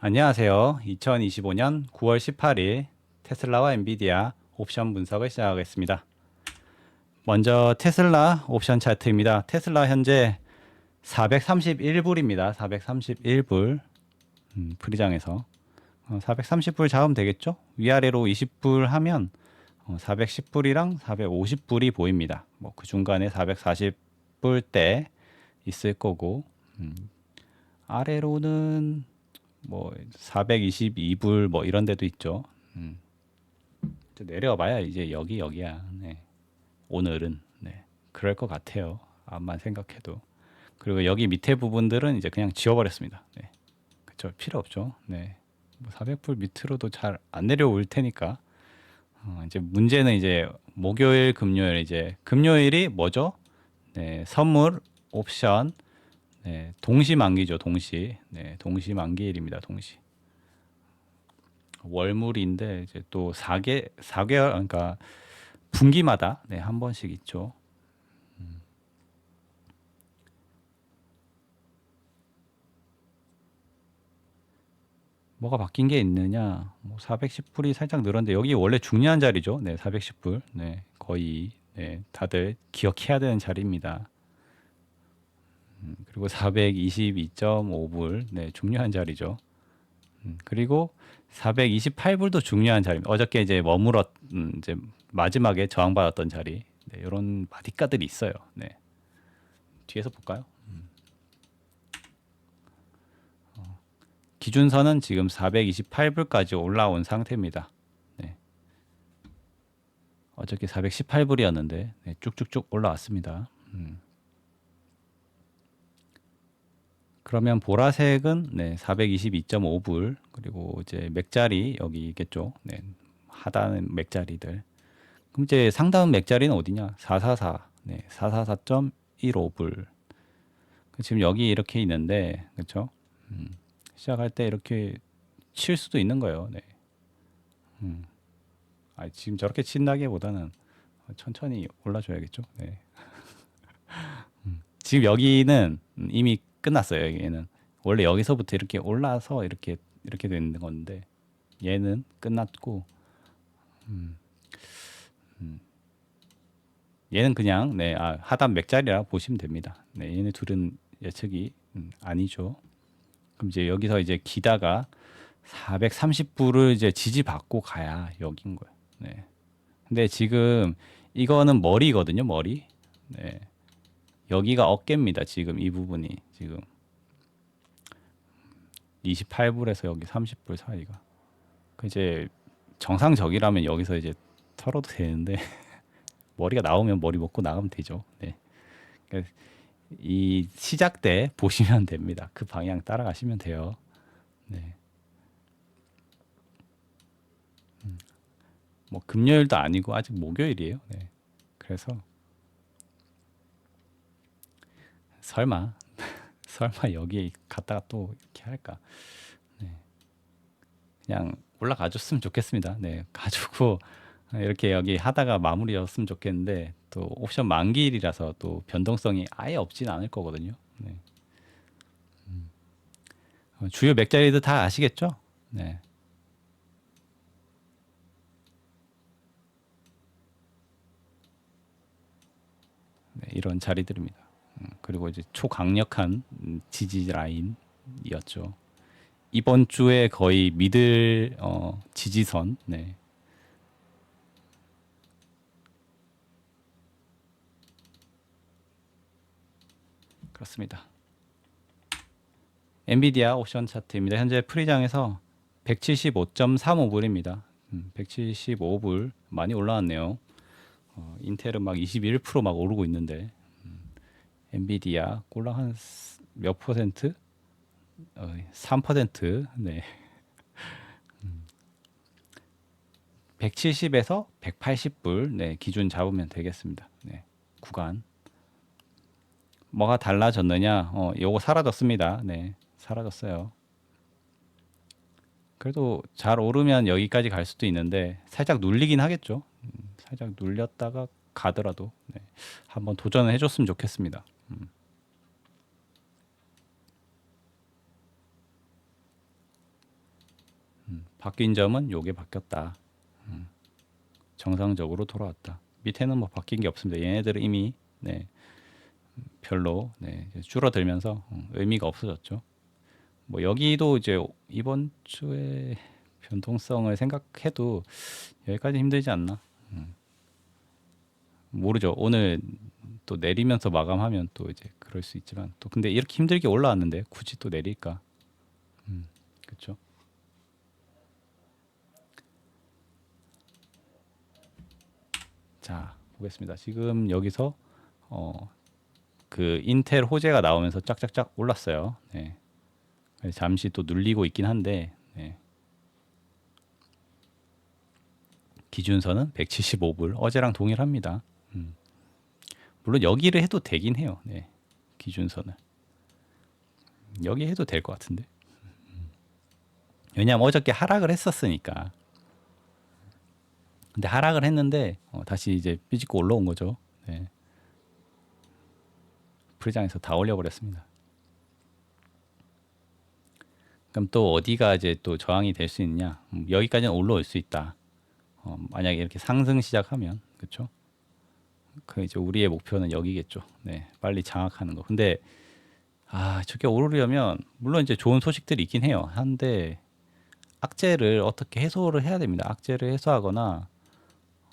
안녕하세요. 2025년 9월 18일 테슬라와 엔비디아 옵션 분석을 시작하겠습니다. 먼저 테슬라 옵션 차트입니다. 테슬라 현재 431불입니다. 431불 음, 프리장에서 어, 430불 잡으면 되겠죠? 위아래로 20불 하면 어, 410불이랑 450불이 보입니다. 뭐 그 중간에 440불 대 있을 거고 음, 아래로는 뭐 422불 뭐 이런 데도 있죠. 음. 또 내려봐야 이제 여기 여기야. 네. 오늘은 네. 그럴 것 같아요. 암만 생각해도. 그리고 여기 밑에 부분들은 이제 그냥 지워버렸습니다. 네. 그쵸 필요 없죠. 네. 뭐 400불 밑으로도 잘 안 내려올 테니까. 어, 이제 문제는 이제 목요일, 금요일 이제 금요일이 뭐죠? 네, 선물, 옵션, 네, 동시 만기죠, 동시. 네, 동시 만기일입니다, 동시. 월물인데 이제 또 4개 4개월 그러니까 분기마다 네, 한 번씩 있죠. 음. 뭐가 바뀐 게 있느냐? 뭐 410불이 살짝 늘었는데 여기 원래 중요한 자리죠. 네, 410불. 네, 거의 네, 다들 기억해야 되는 자리입니다. 음, 그리고 422.5불. 네, 중요한 자리죠. 음, 그리고 428불도 중요한 자리입니다. 어저께 이제 머물었 음, 이제 마지막에 저항받았던 자리. 네, 이런 마디가들이 있어요. 네. 뒤에서 볼까요? 음. 어, 기준선은 지금 428불까지 올라온 상태입니다. 네. 어저께 418불이었는데 네, 쭉쭉쭉 올라왔습니다. 음. 그러면 보라색은 네, 422.5불 그리고 이제 맥자리 여기 있겠죠. 네, 하단은 맥자리들. 그럼 이제 상단 맥자리는 어디냐? 444. 네, 444.15불. 지금 여기 이렇게 있는데 그렇죠? 음, 시작할 때 이렇게 칠 수도 있는 거예요. 네. 음. 아, 지금 저렇게 친다기보다는 천천히 올라줘야겠죠. 네. 음. 지금 여기는 이미 끝났어요. 얘는 원래 여기서부터 이렇게 올라서 이렇게 이렇게 되는 건데 얘는 끝났고 음, 음. 얘는 그냥 네 아, 하단 맥자리라 보시면 됩니다. 네 얘네 둘은 예측이 음, 아니죠. 그럼 이제 여기서 이제 기다가 430불을 이제 지지받고 가야 여긴 거예요. 네. 근데 지금 이거는 머리거든요, 머리. 네. 여기가 어깨입니다. 지금 이 부분이 지금 28불에서 여기 30불 사이가. 그 이제 정상적이라면 여기서 이제 털어도 되는데 머리가 나오면 머리 먹고 나가면 되죠. 네. 그러니까 이 시작 때 보시면 됩니다. 그 방향 따라가시면 돼요. 네. 음. 뭐 금요일도 아니고 아직 목요일이에요. 네. 그래서 설마 설마 여기에 갔다가 또 이렇게 할까? 네. 그냥 올라가 줬으면 좋겠습니다. 네. 가지고 이렇게 여기 하다가 마무리였으면 좋겠는데 또 옵션 만기일이라서 또 변동성이 아예 없지는 않을 거거든요. 네. 음. 어, 주요 맥자리도 다 아시겠죠? 네. 네, 이런 자리들입니다. 음, 그리고 이제 초강력한 음, 지지 라인이었죠. 이번 주에 거의 미들 어, 지지선. 네. 그렇습니다. 엔비디아 옵션 차트입니다. 현재 프리장에서 175.35불입니다. 음, 175불 많이 올라왔네요. 어, 인텔은 막 21%막 오르고 있는데 엔비디아 꼴랑 한 몇 퍼센트? 어, 3% 네. 170에서 180불 네, 기준 잡으면 되겠습니다. 네, 구간. 뭐가 달라졌느냐? 어, 요거 사라졌습니다. 네, 사라졌어요. 그래도 잘 오르면 여기까지 갈 수도 있는데 살짝 눌리긴 하겠죠. 음, 살짝 눌렸다가 가더라도 네, 한번 도전을 해줬으면 좋겠습니다. 음. 음, 바뀐 점은 요게 바뀌었다. 음, 정상적으로 돌아왔다. 밑에는 뭐 바뀐 게 없습니다. 얘네들은 이미 네, 별로 네, 줄어들면서 음, 의미가 없어졌죠. 뭐 여기도 이제 이번 주에 변동성을 생각해도 여기까지 힘들지 않나? 음. 모르죠. 오늘 또 내리면서 마감하면 또 이제 그럴 수 있지만 또 근데 이렇게 힘들게 올라왔는데 굳이 또 내릴까? 음, 그렇죠. 자 보겠습니다. 지금 여기서 어, 그 인텔 호재가 나오면서 짝짝짝 올랐어요. 네. 잠시 또 눌리고 있긴 한데 네. 기준선은 175불 어제랑 동일합니다. 음. 물론 여기를 해도 되긴 해요. 네. 기준선을 여기 해도 될 것 같은데. 음. 왜냐하면 어저께 하락을 했었으니까. 근데 하락을 했는데 어, 다시 이제 삐집고 올라온 거죠. 네. 프리장에서 다 올려버렸습니다. 그럼 또 어디가 이제 또 저항이 될 수 있냐? 음, 여기까지는 올라올 수 있다. 어, 만약에 이렇게 상승 시작하면 그렇죠? 그 이제 우리의 목표는 여기겠죠. 네, 빨리 장악하는 거. 근데 아 저게 오르려면 물론 이제 좋은 소식들이 있긴 해요. 한데 악재를 어떻게 해소를 해야 됩니다. 악재를 해소하거나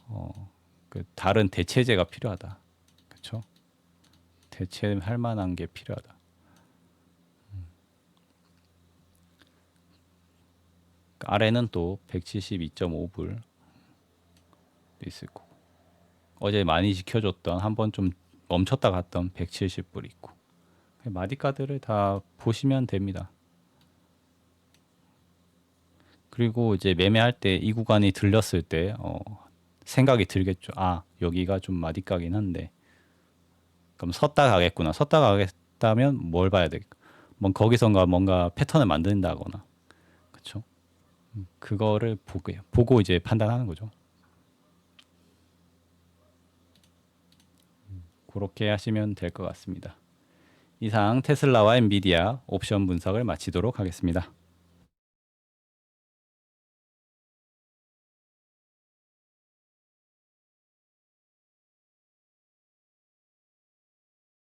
어, 그 다른 대체제가 필요하다. 그렇죠? 대체할 만한 게 필요하다. 음. 그 아래는 또 172.5불 있을 거고 어제 많이 지켜줬던 한 번 좀 멈췄다 갔던 170불 있고 마디카드를 다 보시면 됩니다. 그리고 이제 매매할 때 이 구간이 들렸을 때 어, 생각이 들겠죠. 아 여기가 좀 마디가긴 한데 그럼 섰다 가겠구나. 섰다 가겠다면 뭘 봐야 돼? 뭐 거기선가 뭔가 패턴을 만든다거나 그렇죠. 그거를 보고 보고 이제 판단하는 거죠. 그렇게 하시면 될 것 같습니다. 이상 테슬라와 엔비디아 옵션 분석을 마치도록 하겠습니다.